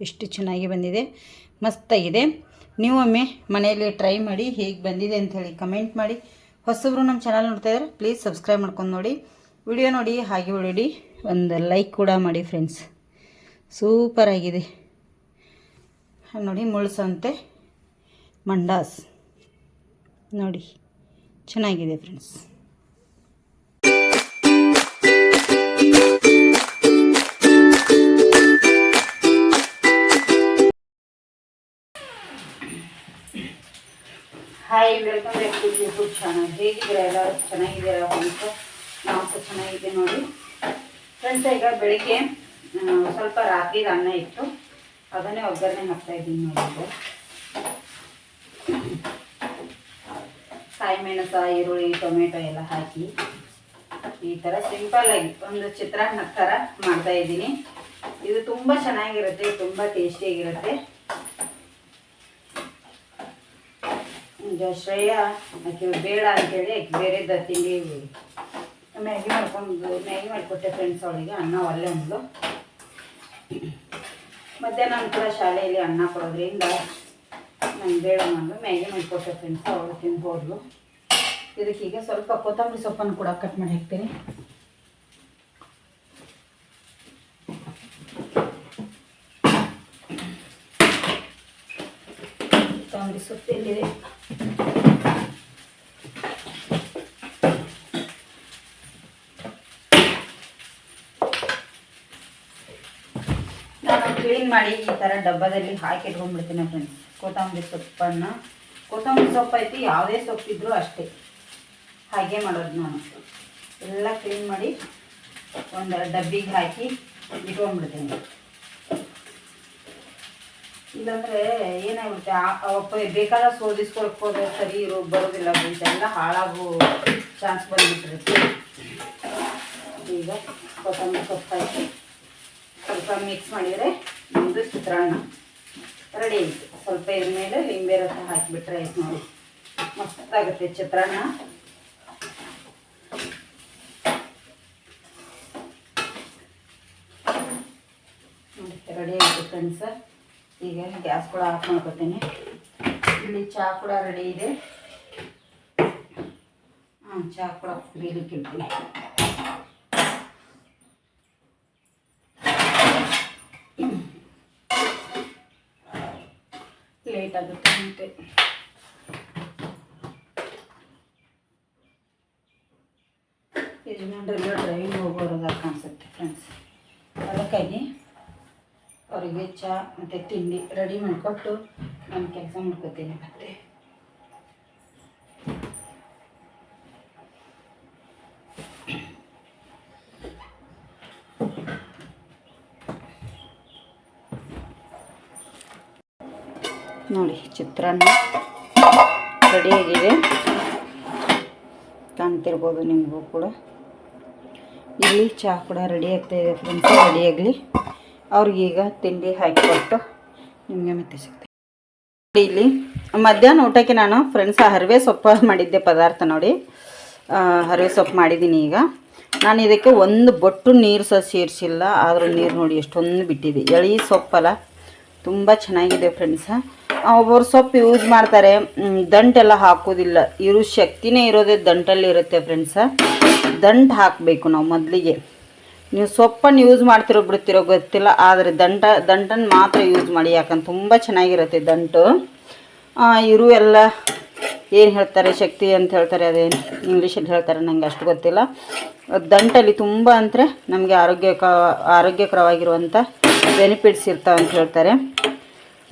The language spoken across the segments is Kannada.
ಎಷ್ಟು ಚೆನ್ನಾಗಿ ಬಂದಿದೆ. ಮಸ್ತಾಗಿದೆ. ನೀವೊಮ್ಮೆ ಮನೆಯಲ್ಲಿ ಟ್ರೈ ಮಾಡಿ ಹೇಗೆ ಬಂದಿದೆ ಅಂಥೇಳಿ ಕಮೆಂಟ್ ಮಾಡಿ. ಹೊಸಬ್ರು ನಮ್ಮ ಚಾನಲ್ ನೋಡ್ತಾ ಇದ್ದಾರೆ ಪ್ಲೀಸ್ ಸಬ್ಸ್ಕ್ರೈಬ್ ಮಾಡ್ಕೊಂಡು ನೋಡಿ. ವಿಡಿಯೋ ನೋಡಿ ಹಾಗೆ ಹೊಡಿ ಒಂದು ಲೈಕ್ ಕೂಡ ಮಾಡಿ ಫ್ರೆಂಡ್ಸ್ ಸೂಪರಾಗಿದೆ ನೋಡಿ ಮುಳ್ಸಂತೆ ಮಂಡಾಸ್. ನೋಡಿ ಚೆನ್ನಾಗಿದೆ friends hi welcome back to YouTube channel ಹೇಗಿದ್ದೀರಾ ಎಲ್ಲರೂ? ಚೆನ್ನಾಗಿದ್ದೀರಾ? ಅಂತ ನಾವು ಸಹ ಚೆನ್ನಾಗಿದೆ ನೋಡಿ. ಫ್ರೆಂಡ್ಸ್ ಈಗ ಬೆಳಿಗ್ಗೆ ಸ್ವಲ್ಪ ರಾತ್ರಿ ಅನ್ನ ಇತ್ತು. ಅದನ್ನೇ ಒಗ್ಗರಣೆ ಹಾಕ್ತಾ ಇದ್ದೀನಿ ನೋಡಿ ಕಾಯಿ ಮೆಣಸ ಈರುಳ್ಳಿ, ಟೊಮೆಟೊ ಎಲ್ಲ ಹಾಕಿ ಈ ಥರ ಸಿಂಪಲ್ ಆಗಿ ಒಂದು ಚಿತ್ರಾನ್ನ ಥರ ಮಾಡ್ತಾ ಇದ್ದೀನಿ. ಇದು ತುಂಬ ಚೆನ್ನಾಗಿರುತ್ತೆ, ತುಂಬ ಟೇಸ್ಟಿಯಾಗಿರುತ್ತೆ ಈಗ ಶ್ರೇಯ, ಆಕೆ ಬೇಡ ಅಂತೇಳಿ ಆಕೆ ಬೇರೆದ ತಿಂಡಿ ಮ್ಯಾಗಿ ಮಾಡ್ಕೊಂಡು, ಮ್ಯಾಗಿ ಮಾಡಿಕೊಟ್ಟೆ ಫ್ರೆಂಡ್ಸ್ ಅವಳಿಗೆ, ಅನ್ನ ಒಳ್ಳೆ ಅಂದ್ಲು. ಮಧ್ಯಾಹ್ನ ಕೂಡ ಶಾಲೆಯಲ್ಲಿ ಅನ್ನ ಕೊಡೋದ್ರಿಂದ ನಂಗೆ ಬೇಡ ನಾನು ಮ್ಯಾಗಿ ಮಾಡಿಕೊಟ್ಟೆ ಫ್ರೆಂಡ್ಸ್ ಅವಳು ಹೋದ್ಲು ಇದಕ್ಕೀಗ ಸ್ವಲ್ಪ ಕೊತ್ತಂಬರಿ ಸೊಪ್ಪನ್ನು ಕೂಡ ಕಟ್ ಮಾಡಿ ಹಾಕ್ತೀನಿ. ಎಲ್ಲಿದೆ ನಾನು ಕ್ಲೀನ್ ಮಾಡಿ ಈ ಥರ ಡಬ್ಬದಲ್ಲಿ ಹಾಕಿ ಇಟ್ಕೊಂಡ್ಬಿಡ್ತೀನಿ ಫ್ರೆಂಡ್ಸ್ ಕೊತ್ತಂಬರಿ ಸೊಪ್ಪನ್ನು. ಕೊತ್ತಂಬರಿ ಸೊಪ್ಪು ಐತಿ, ಯಾವುದೇ ಸೊಪ್ಪಿದ್ರು ಅಷ್ಟೇ. ಹಾಗೆ ಮಾಡೋದು ನಾನು. ಎಲ್ಲ ಕ್ಲೀನ್ ಮಾಡಿ ಒಂದು ಡಬ್ಬಿಗೆ ಹಾಕಿ ಇಟ್ಕೊಂಡ್ಬಿಡ್ತೀನಿ. ಇಲ್ಲಾಂದ್ರೆ ಏನಾಗುತ್ತೆ ಅಪ್ಪ ಬೇಕಾದ ಸೋದಿಸ್ಕೊಳಕ್ ಹೋದ್ರೆ ಸರಿ ಇರೋ, ಬರೋದಿಲ್ಲ ಎಲ್ಲ ಹಾಳಾಗೋ ಚಾನ್ಸ್ ಬಂದ್ಬಿಟ್ಟಿರುತ್ತೆ. ಈಗ ಕೊತ್ತಂಬರಿ ಸೊಪ್ಪು ಹಾಕಿ ಸ್ವಲ್ಪ ಮಿಕ್ಸ್ ಮಾಡಿದರೆ ಒಂದು ಚಿತ್ರಾನ್ನ ರೆಡಿ ಆಯಿತು. ಸ್ವಲ್ಪ ಇದ್ರ ಮೇಲೆ ಲಿಂಬೆ ರಸ ಹಾಕಿಬಿಟ್ರೆ ಆಯ್ತು ನೋಡಿ ಮಸ್ತಾಗುತ್ತೆ ಚಿತ್ರಾನ್ನ. ರೆಡಿ ಆಯಿತು ಫ್ರೆಂಡ್ಸ್ ಈಗ ಗ್ಯಾಸ್ ಕೂಡ ಆಫ್ ಮಾಡ್ಕೊತೀನಿ. ಇಲ್ಲಿ ಚಾ ಕೂಡ ರೆಡಿ ಇದೆ. ಹಾಂ, ಚಾ ಕೂಡ ಕುಡಿಲಿಕ್ಕೆ ಇಡ್ತೀನಿ. ಲೇಟ್ ಆಗುತ್ತೆ ಮತ್ತೆ ಯಜಮಾನ್ರೆಲ್ಲ ಡ್ರೈವಿಂಗ್ ಹೋಗೋರದ ಕಾಣಿಸುತ್ತೆ ಫ್ರೆಂಡ್ಸ್ ಅದಕ್ಕಾಗಿ ಅವರಿಗೆ ಚಹಾ ಮತ್ತು ತಿಂಡಿ ರೆಡಿ ಮಾಡಿಕೊಟ್ಟು ನಾನು ಕೆಲಸ ಮಾಡ್ಕೋತೀನಿ ಮತ್ತೆ. ನೋಡಿ, ಚಿತ್ರಾನ್ನ ರೆಡಿಯಾಗಿದೆ ಕಾಣ್ತಿರ್ಬೋದು ನಿಮಗೂ ಕೂಡ. ಇಲ್ಲಿ ಚಹಾ ಕೂಡ ರೆಡಿ ಆಗ್ತಾ ಇದೆ ಫ್ರೆಂಡ್ಸ್ ರೆಡಿಯಾಗಲಿ ಅವ್ರಿಗೀಗ ತಿಂಡಿ ಹಾಕಿಕೊಟ್ಟು ನಿಮಗೆ ಮತ್ತೆ ಸಿಗ್ತೀನಿ ಇಲ್ಲಿ, ಮಧ್ಯಾಹ್ನ ಊಟಕ್ಕೆ ನಾನು ಫ್ರೆಂಡ್ಸ್ ಹರಿವೆ ಸೊಪ್ಪು ಮಾಡಿದ್ದೆ ಪದಾರ್ಥ ನೋಡಿ. ಹರಿವೆ ಸೊಪ್ಪು ಮಾಡಿದ್ದೀನಿ ಈಗ. ನಾನು ಇದಕ್ಕೆ ಒಂದು ಬೊಟ್ಟು ನೀರು ಸಹ ಸೇರಿಸಿಲ್ಲ, ಆದರೂ ನೀರು ನೋಡಿ ಎಷ್ಟೊಂದು ಬಿಟ್ಟಿದೆ. ಎಳಿ ಸೊಪ್ಪಲ್ಲ, ತುಂಬ ಚೆನ್ನಾಗಿದೆ ಫ್ರೆಂಡ್ಸ ಒಬ್ಬರು ಸೊಪ್ಪು ಯೂಸ್ ಮಾಡ್ತಾರೆ ದಂಟೆಲ್ಲ ಹಾಕೋದಿಲ್ಲ. ಇರೋ ಶಕ್ತಿನೇ ಇರೋದೇ ದಂಟಲ್ಲಿ ಇರುತ್ತೆ ಫ್ರೆಂಡ್ಸ ದಂಟು ಹಾಕಬೇಕು ನಾವು ಮೊದಲಿಗೆ. ನೀವು ಸೊಪ್ಪನ್ನು ಯೂಸ್ ಮಾಡ್ತಿರೋ ಬಿಡ್ತಿರೋ ಗೊತ್ತಿಲ್ಲ, ಆದರೆ ದಂಟ ದಂಟನ್ನು ಮಾತ್ರ ಯೂಸ್ ಮಾಡಿ, ಯಾಕಂದ್ರೆ ತುಂಬ ಚೆನ್ನಾಗಿರುತ್ತೆ ದಂಟು. ಇರು ಎಲ್ಲ ಏನು ಹೇಳ್ತಾರೆ, ಶಕ್ತಿ ಅಂತ ಹೇಳ್ತಾರೆ ಅದೇನು ಇಂಗ್ಲೀಷಲ್ಲಿ ಹೇಳ್ತಾರೆ, ನಂಗೆ ಅಷ್ಟು ಗೊತ್ತಿಲ್ಲ. ದಂಟಲ್ಲಿ ತುಂಬ ಅಂದರೆ ನಮಗೆ ಆರೋಗ್ಯಕ ಆರೋಗ್ಯಕರವಾಗಿರುವಂಥ ಬೆನಿಫಿಟ್ಸ್ ಇರ್ತಾವೆ ಅಂತ ಹೇಳ್ತಾರೆ.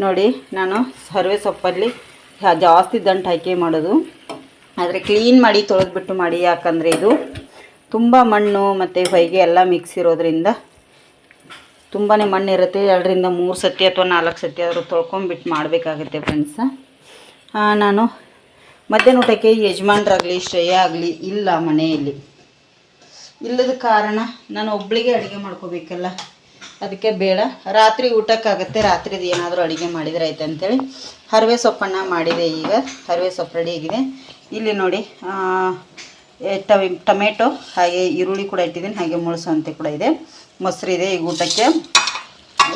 ನೋಡಿ, ನಾನು ಸರ್ವೆ ಸೊಪ್ಪಲ್ಲಿ ಜಾಸ್ತಿ ದಂಟು ಹಾಕಿ ಮಾಡೋದು. ಆದರೆ ಕ್ಲೀನ್ ಮಾಡಿ ತೊಳೆದ್ಬಿಟ್ಟು ಮಾಡಿ, ಯಾಕಂದರೆ ಇದು ತುಂಬ ಮಣ್ಣು ಮತ್ತು ಹೊಯ್ಗೆ ಎಲ್ಲ ಮಿಕ್ಸ್ ಇರೋದ್ರಿಂದ ತುಂಬಾ ಮಣ್ಣಿರುತ್ತೆ. ಎರಡರಿಂದ ಮೂರು ಸತಿ ಅಥವಾ ನಾಲ್ಕು ಸತಿ ಆದರೂ ತೊಳ್ಕೊಂಬಿಟ್ಟು ಮಾಡಬೇಕಾಗುತ್ತೆ ಫ್ರೆಂಡ್ಸ ನಾನು ಮಧ್ಯಾಹ್ನ ಊಟಕ್ಕೆ ಯಜಮಾನ್ರಾಗಲಿ, ಶ್ರೇಯ ಆಗಲಿ, ಇಲ್ಲ ಮನೆಯಲ್ಲಿ. ಇಲ್ಲದ ಕಾರಣ ನಾನು ಒಬ್ಬಳಿಗೆ ಅಡುಗೆ ಮಾಡ್ಕೋಬೇಕಲ್ಲ. ಅದಕ್ಕೆ ಬೇಡ. ರಾತ್ರಿ ಊಟಕ್ಕಾಗತ್ತೆ. ರಾತ್ರಿದು ಏನಾದರೂ ಅಡುಗೆ ಮಾಡಿದರೆ ಆಯ್ತು ಅಂತೇಳಿ. ಹರವೆ ಸೊಪ್ಪನ್ನು ಮಾಡಿದೆ ಈಗ. ಹರಿವೆ ಸೊಪ್ಪು ರೆಡಿ ಆಗಿದೆ. ಇಲ್ಲಿ ನೋಡಿ ಟವಿ ಟೊಮೆಟೊ, ಹಾಗೆ ಈರುಳ್ಳಿ ಕೂಡ ಇಟ್ಟಿದ್ದೀನಿ, ಹಾಗೆ ಮುಳುಸುವಂತೆ ಕೂಡ ಇದೆ. ಮೊಸರಿದೆ ಈಗ ಊಟಕ್ಕೆ.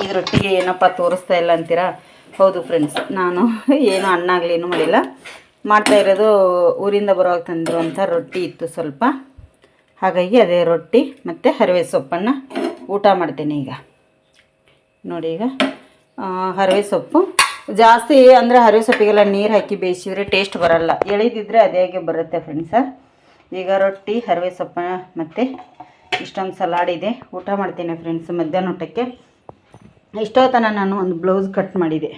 ಇದರೊಟ್ಟಿಗೆ ಏನಪ್ಪ ತೋರಿಸ್ತಾ ಇಲ್ಲ ಅಂತೀರಾ? ಹೌದು ಫ್ರೆಂಡ್ಸ್ ನಾನು ಏನು ಅನ್ನ ಆಗಲಿ ಏನೂ ಮಾಡಿಲ್ಲ. ಮಾಡ್ತಾ ಇರೋದು ಊರಿಂದ ಬರುವಾಗ ತಂದಿರುವಂಥ ರೊಟ್ಟಿ ಇತ್ತು ಸ್ವಲ್ಪ. ಹಾಗಾಗಿ ಅದೇ ರೊಟ್ಟಿ ಮತ್ತು ಹರಿವೆ ಸೊಪ್ಪನ್ನು ಊಟ ಮಾಡ್ತೇನೆ ಈಗ. ನೋಡಿ ಈಗ ಹರಿವೆ ಸೊಪ್ಪು. ಜಾಸ್ತಿ ಅಂದರೆ ಹರಿವೆ ಸೊಪ್ಪಿಗೆಲ್ಲ ನೀರು ಹಾಕಿ ಬೇಯಿಸಿದರೆ ಟೇಸ್ಟ್ ಬರಲ್ಲ. ಎಳಿದಿದ್ರೆ ಅದೇ ಹಾಗೆ ಬರುತ್ತೆ ಫ್ರೆಂಡ್ಸ ಈಗ ರೊಟ್ಟಿ, ಹರವೆ ಸೊಪ್ಪ ಮತ್ತು ಇಷ್ಟೊಂದು ಸಲಾಡ್ ಇದೆ. ಊಟ ಮಾಡ್ತೀನಿ ಫ್ರೆಂಡ್ಸ್ ಮಧ್ಯಾಹ್ನ ಊಟಕ್ಕೆ. ಇಷ್ಟೊತ್ತನ ನಾನು ಒಂದು ಬ್ಲೌಸ್ ಕಟ್ ಮಾಡಿದೆ.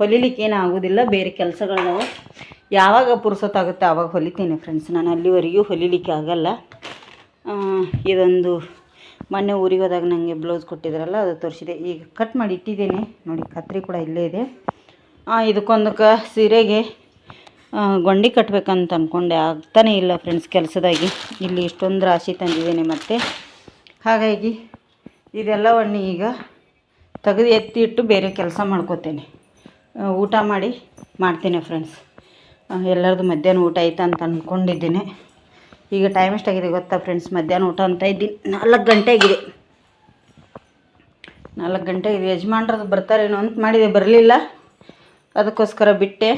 ಹೊಲಿಲಿಕ್ಕೆ ಏನು ಆಗೋದಿಲ್ಲ, ಬೇರೆ ನಾವು ಯಾವಾಗ ಪುರ್ಸೊತ್ತಾಗುತ್ತೆ ಆವಾಗ ಹೊಲಿತೀನಿ ಫ್ರೆಂಡ್ಸ್ ನಾನು ಅಲ್ಲಿವರೆಗೂ ಹೊಲಿಲಿಕ್ಕೆ ಆಗಲ್ಲ. ಇದೊಂದು ಮೊನ್ನೆ ಊರಿಗೆ ಹೋದಾಗ ನನಗೆ ಬ್ಲೌಸ್ ಕೊಟ್ಟಿದ್ರಲ್ಲ, ಅದು ತೋರಿಸಿದೆ. ಈಗ ಕಟ್ ಮಾಡಿ ಇಟ್ಟಿದ್ದೀನಿ. ನೋಡಿ, ಕತ್ರಿ ಕೂಡ ಇಲ್ಲೇ ಇದೆ. ಇದಕ್ಕೊಂದಕ್ಕೆ ಸೀರೆಗೆ ಗೊಂಡಿ ಕಟ್ಟಬೇಕಂತ ಅಂದ್ಕೊಂಡೆ ಆಗ್ತಾನೇ ಇಲ್ಲ ಫ್ರೆಂಡ್ಸ್ ಕೆಲಸದಾಗಿ. ಇಲ್ಲಿ ಇಷ್ಟೊಂದು ರಾಶಿ ತಂದಿದ್ದೇನೆ ಮತ್ತು. ಹಾಗಾಗಿ ಇದೆಲ್ಲವನ್ನು ಈಗ ತೆಗೆದು ಎತ್ತಿ ಇಟ್ಟು ಬೇರೆ ಕೆಲಸ ಮಾಡ್ಕೋತೇನೆ. ಊಟ ಮಾಡಿ ಮಾಡ್ತೇನೆ ಫ್ರೆಂಡ್ಸ್ ಎಲ್ಲರದು ಮಧ್ಯಾಹ್ನ ಊಟ ಆಯ್ತಾ ಅಂತ ಅಂದ್ಕೊಂಡಿದ್ದೀನಿ ಈಗ ಟೈಮ್ ಎಷ್ಟಾಗಿದೆ ಗೊತ್ತಾ ಫ್ರೆಂಡ್ಸ್ ಮಧ್ಯಾಹ್ನ ಊಟ ಅಂತ ಇದ್ದೀನಿ. ನಾಲ್ಕು ಗಂಟೆ ಆಗಿದೆ. ನಾಲ್ಕು ಗಂಟೆ ಇದೆ ಯಜಮಾನ್ರದ್ದು ಬರ್ತಾರೇನೋ ಅಂತ ಮಾಡಿದೆ. ಬರಲಿಲ್ಲ. ಅದಕ್ಕೋಸ್ಕರ ಬಿಟ್ಟೆ.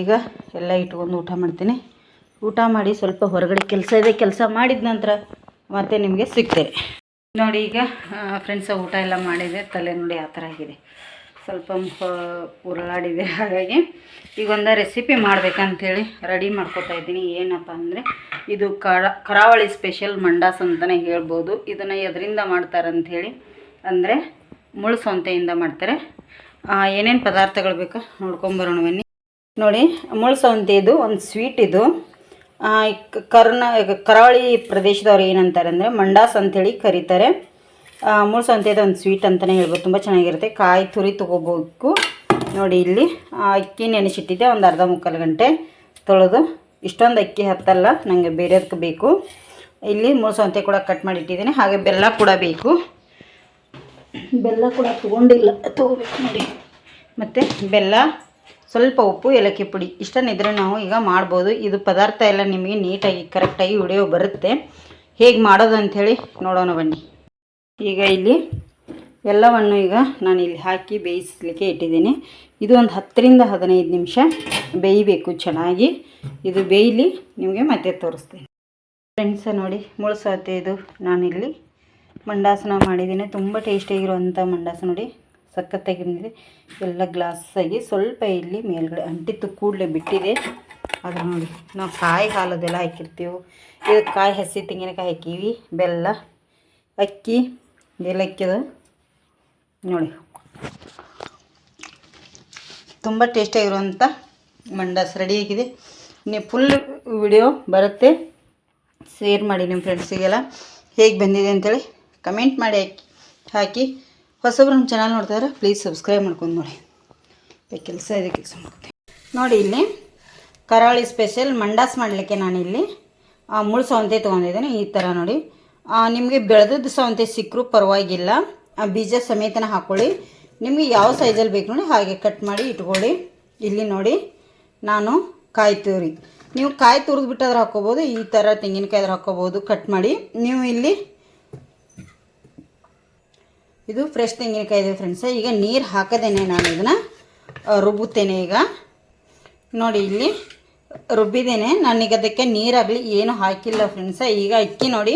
ಈಗ ಎಲ್ಲ ಇಟ್ಕೊಂಡು ಊಟ ಮಾಡ್ತೀನಿ. ಊಟ ಮಾಡಿ ಸ್ವಲ್ಪ ಹೊರಗಡೆ ಕೆಲಸ ಇದೆ, ಕೆಲಸ ಮಾಡಿದ ನಂತರ ಮತ್ತೆ ನಿಮಗೆ ಸಿಗ್ತೇನೆ ನೋಡಿ ಈಗ ಫ್ರೆಂಡ್ಸ ಊಟ ಎಲ್ಲ ಮಾಡಿದೆ. ತಲೆ ನೋಡಿ ಆ ಥರ ಆಗಿದೆ. ಸ್ವಲ್ಪ ಉರುಳಾಡಿದೆ, ಹಾಗಾಗಿ ಈಗ ಒಂದು ರೆಸಿಪಿ ಮಾಡ್ಬೇಕಂತೇಳಿ ರೆಡಿ ಮಾಡ್ಕೊತಾ ಇದ್ದೀನಿ. ಏನಪ್ಪ ಅಂದರೆ, ಇದು ಕರ, ಕರಾವಳಿ ಸ್ಪೆಷಲ್ ಮಂಡಾಸ್ ಅಂತಲೇ ಹೇಳ್ಬೋದು. ಇದನ್ನು ಎದರಿಂದ ಮಾಡ್ತಾರಂಥೇಳಿ ಅಂದರೆ ಮುಳ್ಳು ಸೊಂತೆಯಿಂದ ಮಾಡ್ತಾರೆ. ಏನೇನು ಪದಾರ್ಥಗಳು ಬೇಕಾ ನೋಡ್ಕೊಂಬರೋಣ ಬನ್ನಿ. ನೋಡಿ ಮುಳ್ಳು ಸೌಂತೆ ಇದು. ಒಂದು ಸ್ವೀಟ್ ಇದು ಕರ್ನ ಕರಾವಳಿ ಪ್ರದೇಶದವ್ರು ಏನಂತಾರೆ ಅಂದರೆ ಮಂಡಾಸ್ ಅಂಥೇಳಿ ಕರೀತಾರೆ. ಮುಳ್ಸವಂತಿ ಸೌಂತೆದು ಒಂದು ಸ್ವೀಟ್ ಅಂತಲೇ ಹೇಳ್ಬೋದು ತುಂಬ ಚೆನ್ನಾಗಿರುತ್ತೆ. ಕಾಯಿ ತುರಿ ತೊಗೋಬೇಕು. ನೋಡಿ ಇಲ್ಲಿ ಆ, ಅಕ್ಕಿ ನೆನೆಸಿಟ್ಟಿದ್ದೆ ಒಂದು ಅರ್ಧ ಮುಕ್ಕಾಲು ಗಂಟೆ ತೊಳೆದು. ಇಷ್ಟೊಂದು ಅಕ್ಕಿ ಹತ್ತಲ್ಲ ನನಗೆ ಬೇರೆದಕ್ಕೆ ಬೇಕು. ಇಲ್ಲಿ ಮುಳ್ಸವಂತೆ ಸೌಂತೆ ಕೂಡ ಕಟ್ ಮಾಡಿಟ್ಟಿದ್ದೀನಿ ಹಾಗೆ ಬೆಲ್ಲ ಕೂಡ ಬೇಕು. ಬೆಲ್ಲ ಕೂಡ ತೊಗೊಂಡಿಲ್ಲ ತೊಗೋಬೇಕು ನೋಡಿ. ಮತ್ತು ಬೆಲ್ಲ. ಸ್ವಲ್ಪ ಉಪ್ಪು, ಏಲಕ್ಕಿ ಪುಡಿ ಇಷ್ಟನ್ನಿದ್ರೆ ನಾವು ಈಗ ಮಾಡ್ಬೋದು. ಇದು ಪದಾರ್ಥ ಎಲ್ಲ ನಿಮಗೆ ನೀಟಾಗಿ, ಕರೆಕ್ಟಾಗಿ ವಿಡಿಯೋ ಬರುತ್ತೆ. ಹೇಗೆ ಮಾಡೋದು ಅಂಥೇಳಿ ನೋಡೋಣ ಬನ್ನಿ. ಈಗ ಇಲ್ಲಿ ಎಲ್ಲವನ್ನು ಈಗ ನಾನು ಇಲ್ಲಿ ಹಾಕಿ ಬೇಯಿಸಲಿಕ್ಕೆ ಇಟ್ಟಿದ್ದೀನಿ. ಇದು ಒಂದು ಹತ್ತರಿಂದ ಹದಿನೈದು ನಿಮಿಷ ಬೇಯಬೇಕು ಚೆನ್ನಾಗಿ. ಇದು ಬೇಯಲಿ ನಿಮಗೆ ಮತ್ತೆ ತೋರಿಸ್ತೀನಿ. ಫ್ರೆಂಡ್ಸ ನೋಡಿ ಮುಳುಸತ್ತೆ ಇದು. ನಾನಿಲ್ಲಿ ಮಂಡಾಸನ ಮಾಡಿದ್ದೀನಿ. ತುಂಬ ಟೇಸ್ಟಿಯಾಗಿರುವಂಥ ಮಂಡಾಸ ನೋಡಿ. ಸಖತ್ತಾಗಿ ಬಂದಿದೆ ಎಲ್ಲ ಗ್ಲಾಸಾಗಿ ಸ್ವಲ್ಪ ಇಲ್ಲಿ ಮೇಲ್ಗಡೆ ಅಂಟಿತ್ತು ಕೂಡಲೇ ಬಿಟ್ಟಿದೆ. ಅದು ನೋಡಿ, ನಾವು ಕಾಯಿ ಹಾಲದೆಲ್ಲ ಹಾಕಿರ್ತೀವಿ. ಇದು ಕಾಯಿ ಹಸಿ ತೆಂಗಿನಕಾಯಿ ಹಾಕೀವಿ, ಬೆಲ್ಲ ಅಕ್ಕಿ ಏಲಕ್ಕಿದು ನೋಡಿ. ತುಂಬ ಟೇಸ್ಟಿಯಾಗಿರುವಂಥ ಮಂಡಾಸ್ ರೆಡಿಯಾಗಿದೆ ನೀವು ಫುಲ್ ವಿಡಿಯೋ ಬರುತ್ತೆ. ಶೇರ್ ಮಾಡಿ ನಿಮ್ಮ ಫ್ರೆಂಡ್ಸಿಗೆಲ್ಲ ಹೇಗೆ ಬಂದಿದೆ ಅಂತೇಳಿ ಕಮೆಂಟ್ ಮಾಡಿ ಹಾಕಿ ಹಾಕಿ. ಹೊಸಬ್ರು ನಮ್ಮ ಚಾನಲ್ ನೋಡ್ತಾಯಿದ್ರೆ ಪ್ಲೀಸ್ ಸಬ್ಸ್ಕ್ರೈಬ್ ಮಾಡ್ಕೊಂಡು ನೋಡಿ. ಕೆಲಸ ಇದೆ, ಕೆಲಸ ಮಾಡ್ತೀನಿ ನೋಡಿ ಇಲ್ಲಿ, ಕರಾವಳಿ ಸ್ಪೆಷಲ್ ಮಂಡಾಸ್ ಮಾಡಲಿಕ್ಕೆ ನಾನಿಲ್ಲಿ ಮುಳ್ಳು ಸೌಂತೆ ತೊಗೊಂಡಿದ್ದೀನಿ, ಈ ಥರ ನೋಡಿ. ನಿಮಗೆ ಬೆಳೆದದ್ದು ಸೌಂತೆ ಸಿಕ್ಕರೂ ಪರವಾಗಿಲ್ಲ. ಆ, ಬೀಜ ಸಮೇತನ ಹಾಕ್ಕೊಳ್ಳಿ ನಿಮಗೆ ಯಾವ ಸೈಜಲ್ಲಿ ಬೇಕು ನೋಡಿ ಹಾಗೆ ಕಟ್ ಮಾಡಿ ಇಟ್ಕೊಳ್ಳಿ. ಇಲ್ಲಿ ನೋಡಿ, ನಾನು ಕಾಯಿ ತುರಿ. ನೀವು ಕಾಯಿ ತುರಿದ್ಬಿಟ್ಟಾದ್ರೂ ಹಾಕ್ಕೋಬೋದು, ಈ ಥರ ತೆಂಗಿನಕಾಯಿದ್ರೆ ಹಾಕ್ಕೋಬೋದು ಕಟ್ ಮಾಡಿ. ನೀವು ಇಲ್ಲಿ ಇದು ಫ್ರೆಶ್ ತೆಂಗಿನಕಾಯಿ ಇದೆ ಫ್ರೆಂಡ್ಸ ಈಗ ನೀರು ಹಾಕದೇನೆ ನಾನು ಇದನ್ನು ರುಬ್ಬುತ್ತೇನೆ ಈಗ. ನೋಡಿ ಇಲ್ಲಿ ರುಬ್ಬಿದ್ದೇನೆ. ನಾನೀಗ ಅದಕ್ಕೆ ನೀರಾಗಲಿ, ಏನು ಹಾಕಿಲ್ಲ ಫ್ರೆಂಡ್ಸ ಈಗ ಅಕ್ಕಿ ನೋಡಿ,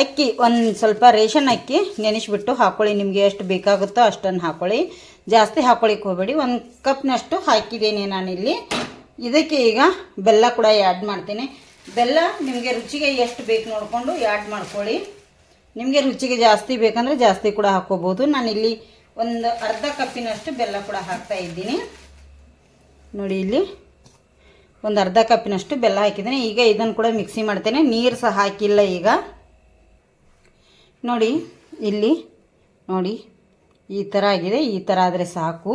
ಅಕ್ಕಿ ಒಂದು ಸ್ವಲ್ಪ ರೇಷನ್ ಅಕ್ಕಿ ನೆನೆಸಿಬಿಟ್ಟು ಹಾಕ್ಕೊಳ್ಳಿ ನಿಮಗೆ ಎಷ್ಟು ಬೇಕಾಗುತ್ತೋ ಅಷ್ಟನ್ನು ಹಾಕೊಳ್ಳಿ. ಜಾಸ್ತಿ ಹಾಕೊಳ್ಳಿಕ್ಕೆ ಹೋಗಬೇಡಿ. ಒಂದು ಕಪ್ನಷ್ಟು ಹಾಕಿದ್ದೇನೆ ನಾನಿಲ್ಲಿ. ಇದಕ್ಕೆ ಈಗ ಬೆಲ್ಲ ಕೂಡ ಆ್ಯಡ್ ಮಾಡ್ತೀನಿ. ಬೆಲ್ಲ ನಿಮಗೆ ರುಚಿಗೆ ಎಷ್ಟು ಬೇಕು ನೋಡಿಕೊಂಡು ಆ್ಯಡ್ ಮಾಡ್ಕೊಳ್ಳಿ. ನಿಮಗೆ ರುಚಿಗೆ ಜಾಸ್ತಿ ಬೇಕಂದರೆ ಜಾಸ್ತಿ ಕೂಡ ಹಾಕ್ಕೋಬೋದು ನಾನಿಲ್ಲಿ ಒಂದು ಅರ್ಧ ಕಪ್ಪಿನಷ್ಟು ಬೆಲ್ಲ ಕೂಡ ಹಾಕ್ತಾ ಇದ್ದೀನಿ. ನೋಡಿ ಇಲ್ಲಿ ಒಂದು ಅರ್ಧ ಕಪ್ಪಿನಷ್ಟು ಬೆಲ್ಲ ಹಾಕಿದ್ದೀನಿ. ಈಗ ಇದನ್ನು ಕೂಡ ಮಿಕ್ಸಿ ಮಾಡ್ತೇನೆ. ನೀರು ಸಹ ಹಾಕಿಲ್ಲ ಈಗ. ನೋಡಿ ಇಲ್ಲಿ, ನೋಡಿ ಈ ಥರ ಆಗಿದೆ. ಈ ಥರ ಆದರೆ ಸಾಕು.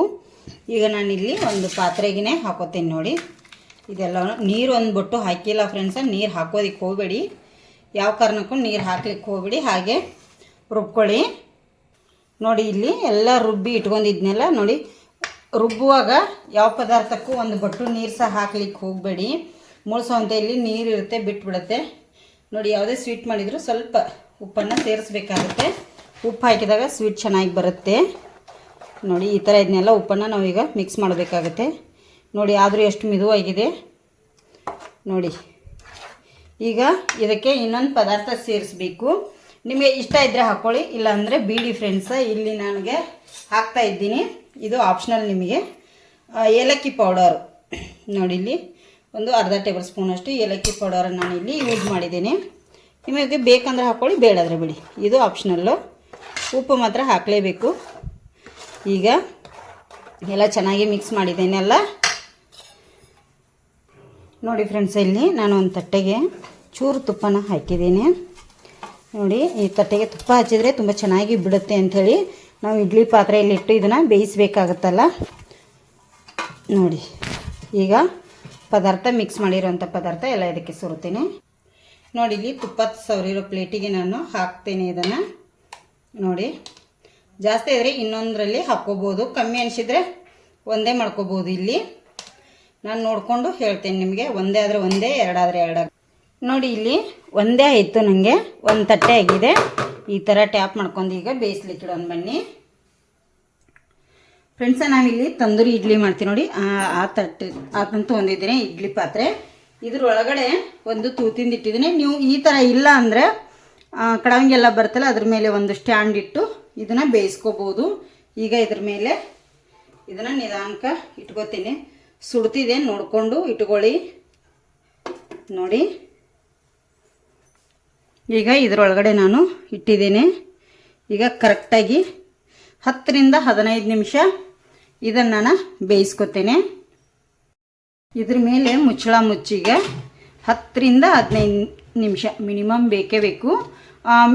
ಈಗ ನಾನಿಲ್ಲಿ ಒಂದು ಪಾತ್ರೆಗೆ ಹಾಕೋತೀನಿ ನೋಡಿ. ಇದೆಲ್ಲ ನೀರು ಒಂದು ಬಿಟ್ಟು ಹಾಕಿಲ್ಲ ಫ್ರೆಂಡ್ಸ ನೀರು ಹಾಕೋದಕ್ಕೆ ಹೋಗಬೇಡಿ. ಯಾವ ಕಾರಣಕ್ಕೂ ನೀರು ಹಾಕ್ಲಿಕ್ಕೆ ಹೋಗ್ಬಿಡಿ, ಹಾಗೆ ರುಬ್ಕೊಳ್ಳಿ. ನೋಡಿ, ಇಲ್ಲಿ ಎಲ್ಲ ರುಬ್ಬಿ ಇಟ್ಕೊಂಡಿದ್ನೆಲ್ಲ, ನೋಡಿ, ರುಬ್ಬುವಾಗ ಯಾವ ಪದಾರ್ಥಕ್ಕೂ ಒಂದು ಬಟ್ಟು ನೀರು ಸಹ ಹಾಕ್ಲಿಕ್ಕೆ ಹೋಗಬೇಡಿ. ಮುಳ್ಸೋಂತೆಯಲ್ಲಿ ನೀರು ಇರುತ್ತೆ, ಬಿಟ್ಬಿಡುತ್ತೆ. ನೋಡಿ, ಯಾವುದೇ ಸ್ವೀಟ್ ಮಾಡಿದರೂ ಸ್ವಲ್ಪ ಉಪ್ಪನ್ನು ಸೇರಿಸ್ಬೇಕಾಗುತ್ತೆ. ಉಪ್ಪು ಹಾಕಿದಾಗ ಸ್ವೀಟ್ ಚೆನ್ನಾಗಿ ಬರುತ್ತೆ. ನೋಡಿ, ಈ ಥರ ಇದನ್ನೆಲ್ಲ ಉಪ್ಪನ್ನು ನಾವೀಗ ಮಿಕ್ಸ್ ಮಾಡಬೇಕಾಗುತ್ತೆ. ನೋಡಿ, ಆದರೂ ಎಷ್ಟು ಮಿದುವಾಗಿದೆ. ನೋಡಿ. ಈಗ ಇದಕ್ಕೆ ಇನ್ನೊಂದು ಪದಾರ್ಥ ಸೇರಿಸ್ಬೇಕು. ನಿಮಗೆ ಇಷ್ಟ ಇದ್ದರೆ ಹಾಕ್ಕೊಳ್ಳಿ ಇಲ್ಲಾಂದರೆ ಬೀಡಿ ಫ್ರೆಂಡ್ಸ ಇಲ್ಲಿ ನನಗೆ ಹಾಕ್ತಾ ಇದ್ದೀನಿ. ಇದು ಆಪ್ಷನಲ್ ನಿಮಗೆ. ಏಲಕ್ಕಿ ಪೌಡರ್ ನೋಡಿ ಇಲ್ಲಿ, ಒಂದು ಅರ್ಧ ಟೇಬಲ್ ಸ್ಪೂನಷ್ಟು ಏಲಕ್ಕಿ ಪೌಡರನ್ನು ನಾನು ಇಲ್ಲಿ ಯೂಸ್ ಮಾಡಿದ್ದೀನಿ. ನಿಮಗೆ ಬೇಕಂದ್ರೆ ಹಾಕ್ಕೊಳ್ಳಿ ಬೇಡಾದರೆ ಬಿಡಿ. ಇದು ಆಪ್ಷನಲ್ಲು ಉಪ್ಪು ಮಾತ್ರ ಹಾಕಲೇಬೇಕು. ಈಗ, ಎಲ್ಲ ಚೆನ್ನಾಗಿ ಮಿಕ್ಸ್ ಮಾಡಿದ್ದೇನೆಲ್ಲ ನೋಡಿ ಫ್ರೆಂಡ್ಸ್ ಇಲ್ಲಿ ನಾನು ಒಂದು ತಟ್ಟೆಗೆ ಚೂರು ತುಪ್ಪನ ಹಾಕಿದ್ದೀನಿ. ನೋಡಿ, ಈ ತಟ್ಟೆಗೆ ತುಪ್ಪ ಹಚ್ಚಿದರೆ ತುಂಬ ಚೆನ್ನಾಗಿ ಬಿಡುತ್ತೆ ಅಂಥೇಳಿ ನಾವು ಇಡ್ಲಿ ಪಾತ್ರೆಯಲ್ಲಿಟ್ಟು ಇದನ್ನು ಬೇಯಿಸಬೇಕಾಗತ್ತಲ್ಲ? ನೋಡಿ, ಈಗ ಪದಾರ್ಥ ಮಿಕ್ಸ್ ಮಾಡಿರೋಂಥ ಪದಾರ್ಥ ಎಲ್ಲ ಇದಕ್ಕೆ ಸುರುತ್ತೀನಿ. ನೋಡಿ, ಇಲ್ಲಿ ತುಪ್ಪ ಸವರಿರೋ ಪ್ಲೇಟಿಗೆ ನಾನು ಹಾಕ್ತೇನೆ ಇದನ್ನು. ನೋಡಿ, ಜಾಸ್ತಿ ಆದರೆ ಇನ್ನೊಂದರಲ್ಲಿ ಹಾಕ್ಕೋಬೋದು, ಕಮ್ಮಿ ಅನಿಸಿದರೆ ಒಂದೇ ಮಾಡ್ಕೋಬೋದು ಇಲ್ಲಿ. ನಾನು ನೋಡಿಕೊಂಡು ಹೇಳ್ತೀನಿ ನಿಮಗೆ. ಒಂದೇ ಆದರೆ ಒಂದೇ, ಎರಡಾದರೆ ಎರಡು. ನೋಡಿ ಇಲ್ಲಿ ಒಂದೇ ಆಯಿತು ನನಗೆ ಒಂದು ತಟ್ಟೆ ಆಗಿದೆ. ಈ ಥರ ಟ್ಯಾಪ್ ಮಾಡ್ಕೊಂಡು ಈಗ ಬೇಯಿಸ್ಲಿಕ್ಕೆ ಇಡೋಣ ಬನ್ನಿ. ಫ್ರೆಂಡ್ಸ ನಾವಿಲ್ಲಿ ತಂದೂರಿ ಇಡ್ಲಿ ಮಾಡ್ತೀವಿ ನೋಡಿ. ಆ- ತಟ್ಟೆ ಅದಂತೂ ಒಂದಿದ್ದೀನಿ, ಇಡ್ಲಿ ಪಾತ್ರೆ. ಇದ್ರೊಳಗಡೆ ಒಂದು ತೂತಿಂದ ಇಟ್ಟಿದ್ದೀನಿ. ನೀವು ಈ ಥರ ಇಲ್ಲ ಅಂದರೆ ಕಡವಂಗೆಲ್ಲ ಬರ್ತಲ್ಲ, ಅದ್ರ ಮೇಲೆ ಒಂದು ಸ್ಟ್ಯಾಂಡ್ ಇಟ್ಟು ಇದನ್ನು ಬೇಯಿಸ್ಕೋಬೋದು. ಈಗ ಇದ್ರ ಮೇಲೆ ಇದನ್ನು ನಿಧಾನಕ್ಕೆ ಇಟ್ಕೋತೀನಿ. ಸುಡ್ತಿದೆ, ನೋಡಿಕೊಂಡು ಇಟ್ಕೊಳ್ಳಿ. ನೋಡಿ. ಈಗ ಇದರೊಳಗಡೆ ನಾನು ಇಟ್ಟಿದ್ದೇನೆ. ಈಗ ಕರೆಕ್ಟಾಗಿ ಹತ್ತರಿಂದ ಹದಿನೈದು ನಿಮಿಷ ಇದನ್ನು ನಾನು ಬೇಯಿಸ್ಕೊತೇನೆ. ಇದ್ರ ಮೇಲೆ ಮುಚ್ಚಳ ಮುಚ್ಚಿಗೆ ಹತ್ತರಿಂದ ಹದಿನೈದು ನಿಮಿಷ ಮಿನಿಮಮ್ ಬೇಕೇ ಬೇಕು.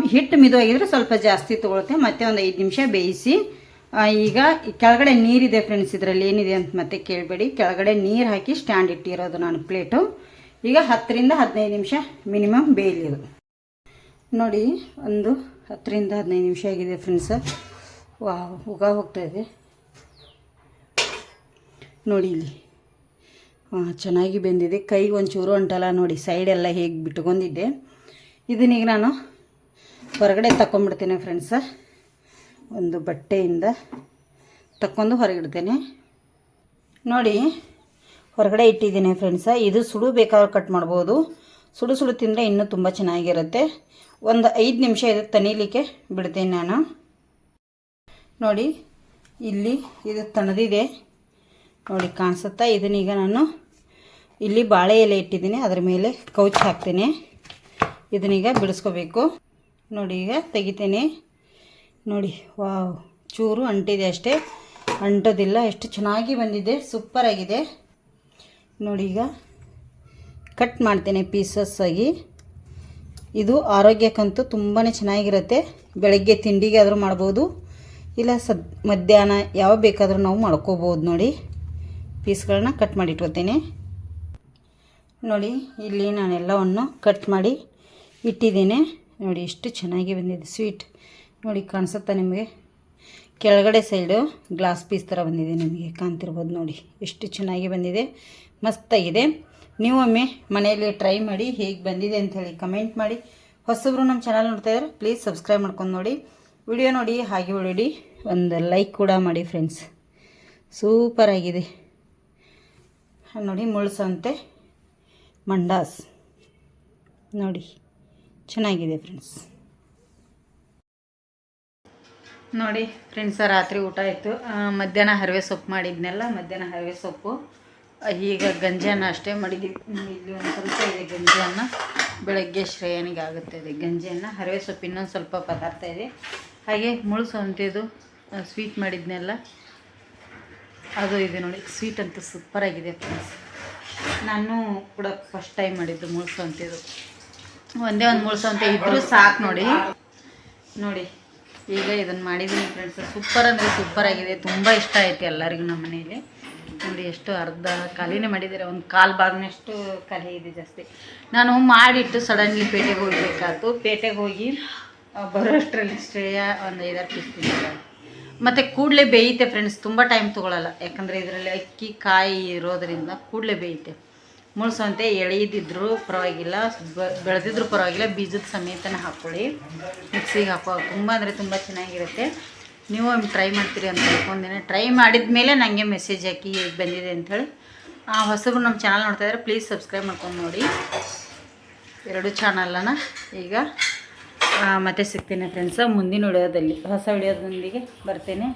ಹಿಟ್ಟು ಮಿದುವಾಗಿದ್ರೆ ಸ್ವಲ್ಪ ಜಾಸ್ತಿ ತೊಗೊಳುತ್ತೆ. ಮತ್ತೆ ಒಂದು ಐದು ನಿಮಿಷ ಬೇಯಿಸಿ ಈಗ ಕೆಳಗಡೆ ನೀರಿದೆ ಫ್ರೆಂಡ್ಸ್ ಇದರಲ್ಲಿ ಏನಿದೆ ಅಂತ ಮತ್ತೆ ಕೇಳಬೇಡಿ. ಕೆಳಗಡೆ ನೀರು ಹಾಕಿ ಸ್ಟ್ಯಾಂಡ್ ಇಟ್ಟಿರೋದು ನಾನು ಪ್ಲೇಟು ಈಗ ಹತ್ತರಿಂದ ಹದಿನೈದು ನಿಮಿಷ ಮಿನಿಮಮ್ ಬೇಯಲಿದು. ನೋಡಿ, ಒಂದು ಹತ್ತರಿಂದ ಹದಿನೈದು ನಿಮಿಷ ಆಗಿದೆ ಫ್ರೆಂಡ್ಸ್ ವಾ ಹೋಗ ಹೋಗ್ತಾ ಇದೆ. ನೋಡಿ ಇಲ್ಲಿ. ಹಾಂ ಚೆನ್ನಾಗಿ ಬೆಂದಿದೆ. ಕೈಗೆ ಒಂಚೂರು ಅಂಟಲ್ಲ ನೋಡಿ ಸೈಡೆಲ್ಲ ಹೇಗೆ ಬಿಟ್ಕೊಂಡಿದ್ದೆ. ಇದನ್ನೀಗ ನಾನು ಹೊರಗಡೆ ತಗೊಂಬಿಡ್ತೇನೆ ಫ್ರೆಂಡ್ಸ ಒಂದು ಬಟ್ಟೆಯಿಂದ ತಕ್ಕೊಂಡು ಹೊರಗಿಡ್ತೇನೆ. ನೋಡಿ, ಹೊರಗಡೆ ಇಟ್ಟಿದ್ದೀನಿ ಫ್ರೆಂಡ್ಸ ಇದು ಸುಡು ಬೇಕಾದ್ರೆ ಕಟ್ ಮಾಡ್ಬೋದು. ಸುಡು ಸುಡು ತಿಂದರೆ ಇನ್ನೂ ತುಂಬ ಚೆನ್ನಾಗಿರುತ್ತೆ. ಒಂದು ಐದು ನಿಮಿಷ ಇದು ತಣಿಲಿಕ್ಕೆ ಬಿಡ್ತೇನೆ ನಾನು. ನೋಡಿ, ಇಲ್ಲಿ ಇದು ತಣದಿದೆ. ನೋಡಿ, ಕಾಣಿಸುತ್ತಾ? ಇದನ್ನೀಗ ನಾನು ಇಲ್ಲಿ ಬಾಳೆ ಎಲೆ ಇಟ್ಟಿದ್ದೀನಿ. ಅದರ ಮೇಲೆ ಕೌಚ್ ಹಾಕ್ತೀನಿ. ಇದನ್ನೀಗ ಬಿಡಿಸ್ಕೋಬೇಕು. ನೋಡಿ, ಈಗ ತೆಗಿತೇನೆ. ನೋಡಿ, ವಾವ್, ಚೂರು ಅಂಟಿದೆ ಅಷ್ಟೇ. ಅಂಟೋದಿಲ್ಲ, ಎಷ್ಟು ಚೆನ್ನಾಗಿ ಬಂದಿದೆ ಸೂಪರ್ ಆಗಿದೆ. ನೋಡಿ ಈಗ ಕಟ್ ಮಾಡ್ತೇನೆ ಪೀಸಸ್ ಆಗಿ. ಇದು ಆರೋಗ್ಯಕ್ಕಂತೂ ತುಂಬಾ ಚೆನ್ನಾಗಿರುತ್ತೆ. ಬೆಳಗ್ಗೆ ತಿಂಡಿಗೆ ಆದರೂ ಮಾಡ್ಬೋದು, ಇಲ್ಲ ಸದ್, ಮಧ್ಯಾಹ್ನ ಯಾವ ಬೇಕಾದರೂ ನಾವು ಮಾಡ್ಕೋಬೋದು ನೋಡಿ. ಪೀಸ್ಗಳನ್ನ ಕಟ್ ಮಾಡಿ ಇಟ್ಕೋತೀನಿ ನೋಡಿ, ಇಲ್ಲಿ ನಾನೆಲ್ಲವನ್ನು ಕಟ್ ಮಾಡಿ ಇಟ್ಟಿದ್ದೀನಿ. ನೋಡಿ, ಎಷ್ಟು ಚೆನ್ನಾಗಿ ಬಂದಿದೆ ಸ್ವೀಟ್ ನೋಡಿ, ಕಾಣಿಸುತ್ತಾ ನಿಮಗೆ? ಕೆಳಗಡೆ ಸೈಡು ಗ್ಲಾಸ್ ಪೀಸ್ ಥರ ಬಂದಿದೆ ನಿಮಗೆ, ಕಾಣ್ತಿರ್ಬೋದು ನೋಡಿ. ಎಷ್ಟು ಚೆನ್ನಾಗಿ ಬಂದಿದೆ, ಮಸ್ತಾಗಿದೆ. ಒಮ್ಮೆ ಮನೆಯಲ್ಲಿ ಟ್ರೈ ಮಾಡಿ ಹೇಗೆ ಬಂದಿದೆ ಅಂಥೇಳಿ ಕಮೆಂಟ್ ಮಾಡಿ. ಹೊಸಬ್ರು ನಮ್ಮ ಚಾನಲ್ ನೋಡ್ತಾ ಇದ್ರೆ ಪ್ಲೀಸ್ ಸಬ್ಸ್ಕ್ರೈಬ್ ಮಾಡ್ಕೊಂಡು ನೋಡಿ. ವಿಡಿಯೋ ನೋಡಿ, ಹಾಗೆ ಹೊಡಿ ಒಂದು ಲೈಕ್ ಕೂಡ ಮಾಡಿ ಫ್ರೆಂಡ್ಸ್ ಸೂಪರ್ ಆಗಿದೆ. ನೋಡಿ, ಮುಳ್ಸಂತೆ ಮಂಡಾಸ್. ನೋಡಿ, ಚೆನ್ನಾಗಿದೆ ಫ್ರೆಂಡ್ಸ್ ನೋಡಿ ಫ್ರೆಂಡ್ಸ, ರಾತ್ರಿ ಊಟ ಆಯಿತು. ಮಧ್ಯಾಹ್ನ ಹರವೆ ಸೊಪ್ಪು ಮಾಡಿದ್ನೆಲ್ಲ, ಮಧ್ಯಾಹ್ನ ಹರವೆ ಸೊಪ್ಪು. ಈಗ ಗಂಜಿಯನ್ನು ಅಷ್ಟೇ ಮಾಡಿದ್ದೀವಿ ಇಲ್ಲಿ ಒಂದು ಸ್ವಲ್ಪ ಇದೆ ಗಂಜಿಯನ್ನು ಬೆಳಗ್ಗೆ ಶ್ರೇಯನಿಗೆ ಆಗುತ್ತೆ ಇದೆ ಗಂಜಿಯನ್ನು ಹರವೆ ಸೊಪ್ಪು ಇನ್ನೊಂದು ಸ್ವಲ್ಪ ಪದಾರ್ಥ ಇದೆ. ಹಾಗೆ ಮುಳು ಸೌಂತಿದು ಸ್ವೀಟ್ ಮಾಡಿದ್ನೆಲ್ಲ. ಅದು ಇದೆ ನೋಡಿ ಸ್ವೀಟ್ ಅಂತೂ ಸೂಪರಾಗಿದೆ ಫ್ರೆಂಡ್ಸ್. ನಾನು ಕೂಡ ಫಸ್ಟ್ ಟೈಮ್ ಮಾಡಿದ್ದು ಮುಳುಸು ಅಂತಿದ್ದು ಒಂದೇ ಒಂದು ಮುಳುಸು ಅಂತ ಇದ್ದರೂ ಸಾಕು ನೋಡಿ. ನೋಡಿ ಈಗ ಇದನ್ನು ಮಾಡಿದ್ದೀನಿ ಫ್ರೆಂಡ್ಸ್ ಸೂಪರ್ ಅಂದರೆ ಸೂಪರ್ ಆಗಿದೆ. ತುಂಬ ಇಷ್ಟ ಆಯಿತು ಎಲ್ಲರಿಗೂ ನಮ್ಮ ಮನೆಯಲ್ಲಿ. ನೋಡಿ ಎಷ್ಟು ಅರ್ಧ ಖಾಲಿನೇ ಮಾಡಿದ್ದಾರೆ. ಒಂದು ಕಾಲು ಭಾಗನಷ್ಟು ಖಾಲಿ ಇದೆ ಜಾಸ್ತಿ. ನಾನು ಮಾಡಿಟ್ಟು ಸಡನ್ಲಿ ಪೇಟೆಗೆ ಹೋಗಬೇಕಾಯ್ತು. ಪೇಟೆಗೆ ಹೋಗಿ ಬರೋಷ್ಟರಲ್ಲಿ ಶ್ರೇಯ ಒಂದು ಐದಾರು ಪೀಸ್ ತಿಂದಿದ್ದಾರೆ ಮತ್ತು ಕೂಡಲೇ ಬೇಯುತ್ತೆ ಫ್ರೆಂಡ್ಸ್ ತುಂಬ ಟೈಮ್ ತೊಗೊಳಲ್ಲ. ಯಾಕಂದರೆ ಇದರಲ್ಲಿ ಅಕ್ಕಿ, ಕಾಯಿ ಇರೋದರಿಂದ ಕೂಡಲೇ ಬೇಯುತ್ತೆ ಮುಳ್ಸಂತೆ ಎಳೆಯದಿದ್ರು ಪರವಾಗಿಲ್ಲ ಬೆಳೆದಿದ್ರು ಪರವಾಗಿಲ್ಲ, ಬೀಜದ ಸಮೇತನ ಹಾಕ್ಕೊಳ್ಳಿ ಮಿಕ್ಸಿಗೆ ಹಾಕೋ ತುಂಬ ಅಂದರೆ ತುಂಬ ಚೆನ್ನಾಗಿರುತ್ತೆ. ನೀವು ಟ್ರೈ ಮಾಡ್ತೀರಿ ಅಂತ ಅನ್ಕೊಂಡಿನಿ. ಟ್ರೈ ಮಾಡಿದ ಮೇಲೆ ನನಗೆ ಮೆಸೇಜ್ ಹಾಕಿ ಹೇಗೆ ಬಂದಿದೆ ಅಂಥೇಳಿ ಹೊಸಬ್ರು ನಮ್ಮ ಚಾನಲ್ ನೋಡ್ತಾ ಇದ್ದಾರೆ ಪ್ಲೀಸ್ ಸಬ್ಸ್ಕ್ರೈಬ್ ಮಾಡ್ಕೊಂಡು ನೋಡಿ. ಎರಡು ಚಾನಲನ ಈಗ ಮತ್ತೆ ಸಿಗ್ತೀನಿ ಫ್ರೆಂಡ್ಸ ಮುಂದಿನ ವಿಡಿಯೋದಲ್ಲಿ, ಹೊಸ ವಿಡಿಯೋದೊಂದಿಗೆ ಬರ್ತೇನೆ.